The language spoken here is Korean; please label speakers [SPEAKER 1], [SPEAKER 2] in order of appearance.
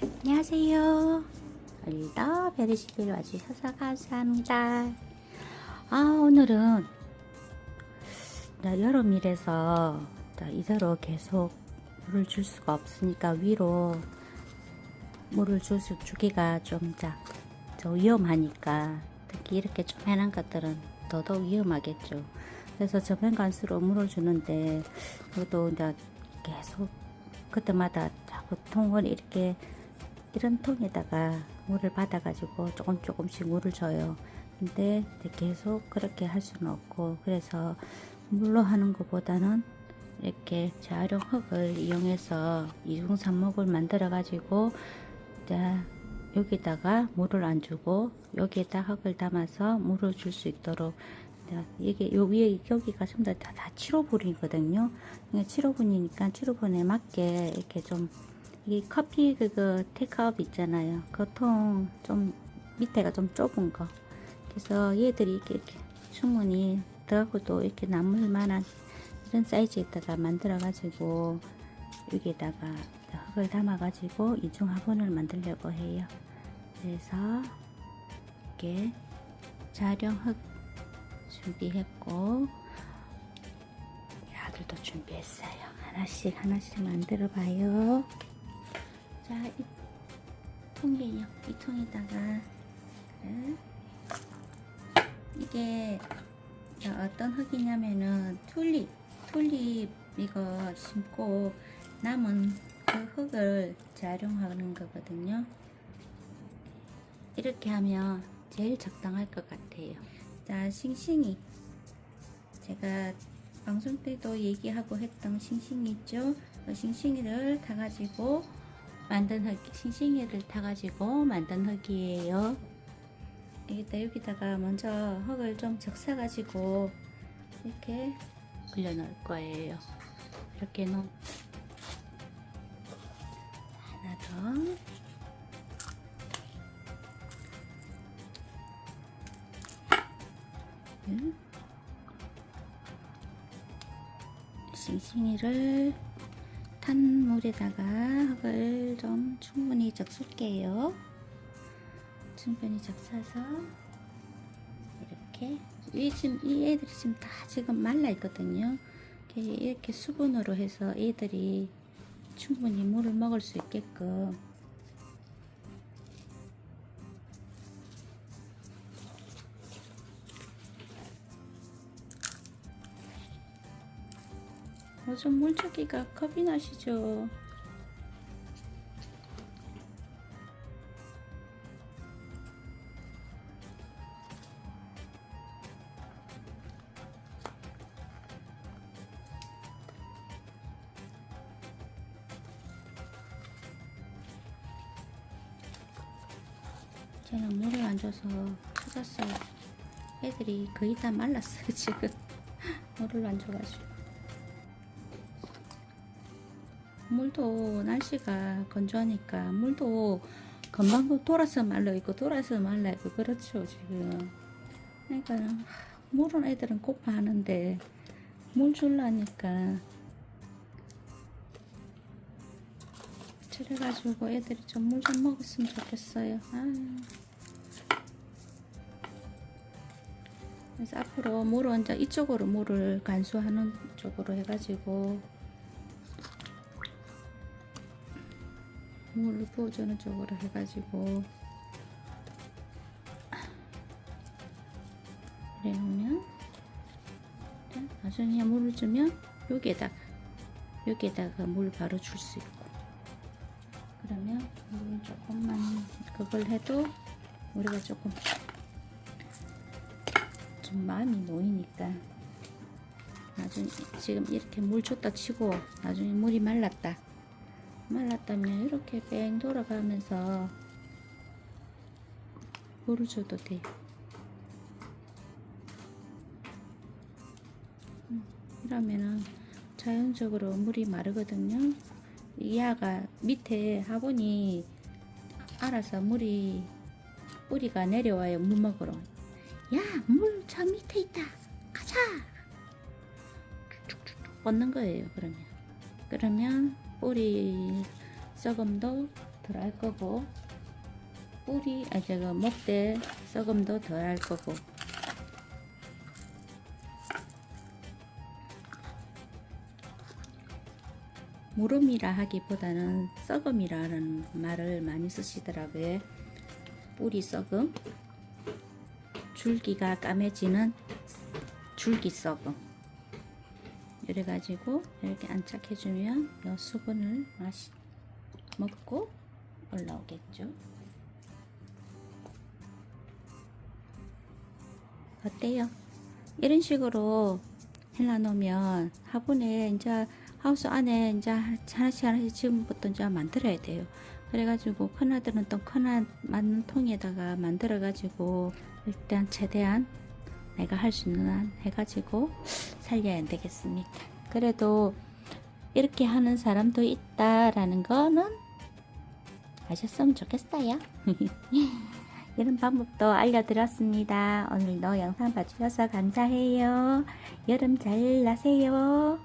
[SPEAKER 1] 안녕하세요. 오늘도 베르시비를 와주셔서 감사합니다. 아, 오늘은 나 여름이라서 나 이대로 계속 물을 줄 수가 없으니까 위로 물을 줄 수, 주기가 좀 자, 저 위험하니까 특히 이렇게 조그만한 것들은 더더욱 위험하겠죠. 그래서 저변 간수로 물을 주는데 그것도 이제 계속 그때마다 자꾸 통을 이렇게 이런 통에다가 물을 받아 가지고 조금 조금씩 물을 줘요. 근데 계속 그렇게 할 수는 없고 그래서 물로 하는 것보다는 이렇게 재활용 흙을 이용해서 이중산목을 만들어 가지고 자 여기다가 물을 안 주고 여기에다 흙을 담아서 물을 줄 수 있도록 자, 이게 요 위에 여기가 전부 다, 다 7호분이거든요. 7호분이니까 7호분에 맞게 이렇게 좀 이 커피 그거 테이크아웃 있잖아요. 그 통 좀 밑에가 좀 좁은 거. 그래서 얘들이 이렇게, 이렇게 충분히 들어가고도 이렇게 남을 만한 이런 사이즈에다가 만들어 가지고 여기에다가 흙을 담아 가지고 이중 화분을 만들려고 해요. 그래서 이렇게 자령 흙 준비했고 아들도 준비했어요. 하나씩 하나씩 만들어 봐요. 자, 이 통이에요. 이 통에다가 네. 이게 어떤 흙이냐면은 튤립, 튤립 이거 심고 남은 그 흙을 재활용하는 거거든요. 이렇게 하면 제일 적당할 것 같아요. 자, 싱싱이. 제가 방송 때도 얘기하고 했던 싱싱이 있죠? 그 싱싱이를 타가지고 만든 흙, 싱싱이를 타가지고 만든 흙이에요. 여기다, 여기다가 먼저 흙을 좀 적셔가지고 이렇게 올려놓을 거예요. 이렇게 놓 하나 더. 응? 싱싱이를 탄 물에다가 흙을 좀 충분히 적실게요. 충분히 적셔서 이렇게 이 지금 이 애들이 지금 다 지금 말라 있거든요. 이렇게 수분으로 해서 애들이 충분히 물을 먹을 수 있게끔 요즘 물주기가 겁이 나시죠? 저는 물을 안 줘서 찾았어요. 애들이 거의 다 말랐어요, 지금. 물을 안 줘가지고. 물도 날씨가 건조하니까 물도 금방 돌아서 말라 있고 돌아서 말라 있고 그렇죠 지금 그러니까 물은 애들은 고파하는데 물 줄라니까 그래가지고 애들이 좀 물 좀 먹었으면 좋겠어요 아유. 그래서 앞으로 물은 이제 이쪽으로 물을 간수하는 쪽으로 해가지고 물을 부어주는 쪽으로 해가지고 그래 놓으면 자, 나중에 물을 주면 여기에다가 여기에다가 물 바로 줄 수 있고. 그러면 물 조금만 그걸 해도 우리가 조금 좀 마음이 놓이니까 나중에 지금 이렇게 물 줬다 치고 나중에 물이 말랐다 말랐다면 이렇게 뺑 돌아가면서 줘도 돼요. 음, 이러면은 자연적으로 물이 마르거든요. 이 야가 밑에 화분이 알아서 물이 뿌리가 내려와요. 물 먹으러. 야, 물 저 밑에 있다. 가자. 쭉쭉쭉 뻗는 거예요. 그러면 그러면 뿌리 썩음도 덜 할 거고 뿌리 아 제가 목대 썩음도 덜 할 거고 무름이라 하기보다는 썩음이라는 말을 많이 쓰시더라고요. 뿌리 썩음, 줄기가 까매지는 줄기 썩음. 이래 가지고 이렇게 안착해 주면 이 수분을 마시 먹고 올라오겠죠. 어때요? 이런 식으로 해놔놓으면 화분에 이제 하우스 안에 이제 하나씩 하나씩 지금부터 이제 만들어야 돼요. 그래가지고 큰 아들은 또 큰아 맞는 통에다가 만들어가지고 일단 최대한 내가 할 수 있는 한 해가지고 살려야 되겠습니까? 그래도 이렇게 하는 사람도 있다라는 거는 아셨으면 좋겠어요. 이런 방법도 알려드렸습니다. 오늘도 영상 봐주셔서 감사해요. 여름 잘 나세요.